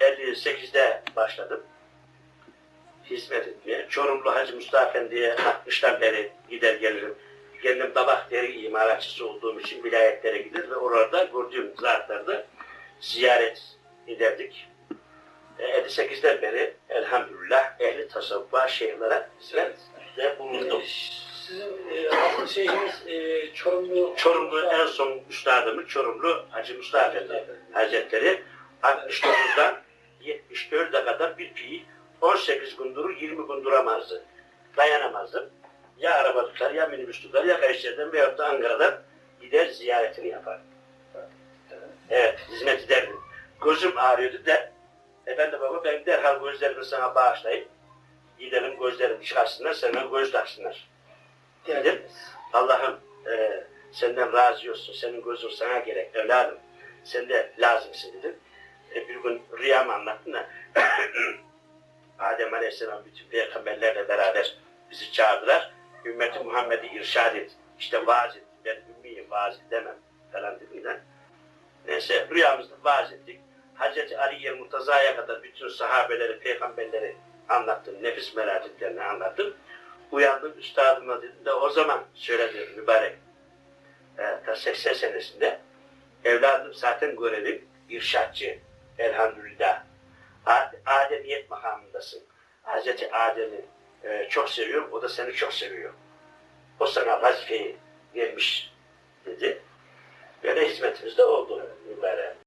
58'de başladım hizmet etmeye. Çorumlu Hacı Mustafa Efendi'ye 60'tan beri gider gelirim. Kendim tabak deri imalatçısı olduğum için vilayetlere gider ve orada gördüğüm zatlarda ziyaret ederdik. E, 58'den beri elhamdülillah ehli tasavvufa şeyhlere hizmette bulundum. Sizin e, şeyiniz e, Çorumlu... Çorumlu en son üstadımız Çorumlu Hacı Mustafa Efendi Hazretleri 69'dan 74'e kadar bir fiil 18 gündürü 20 gün duramazdı. Dayanamazdım. Ya araba tutar ya minibüs tutar ya Kayseri'den veyahut da Ankara'dan gider ziyaretini yapar. Evet hizmet ederdim. Gözüm ağrıyordu de efendi baba ben derhal gözlerimi sana bağışlayıp gidelim gözlerim çıkarsınlar sana göz taksınlar. Dedim. Allah'ım e, senden razı olsun. Senin gözün sana gerek evladım. Sen de lazımsın dedim. E, bir gün rüyamı anlattım da Adem Aleyhisselam bütün peygamberlerle beraber bizi çağırdılar. Ümmeti Muhammed'i irşad et. İşte vaaz et. Ben ümmiyim vaaz demem falan dediğinden. Neyse rüyamızda vaaz ettik. Hazreti Ali'ye Murtaza'ya kadar bütün sahabeleri, peygamberleri anlattım. Nefis meraketlerini anlattım. Uyandım üstadıma dedim de o zaman söyledi mübarek. E, ta 80 senesinde evladım zaten görevim irşatçı elhamdülillah. Ademiyet makamındasın. Hazreti Adem'i e, çok seviyorum, o da seni çok seviyor. O sana vazifeyi vermiş dedi. Böyle hizmetimizde oldu mübarek.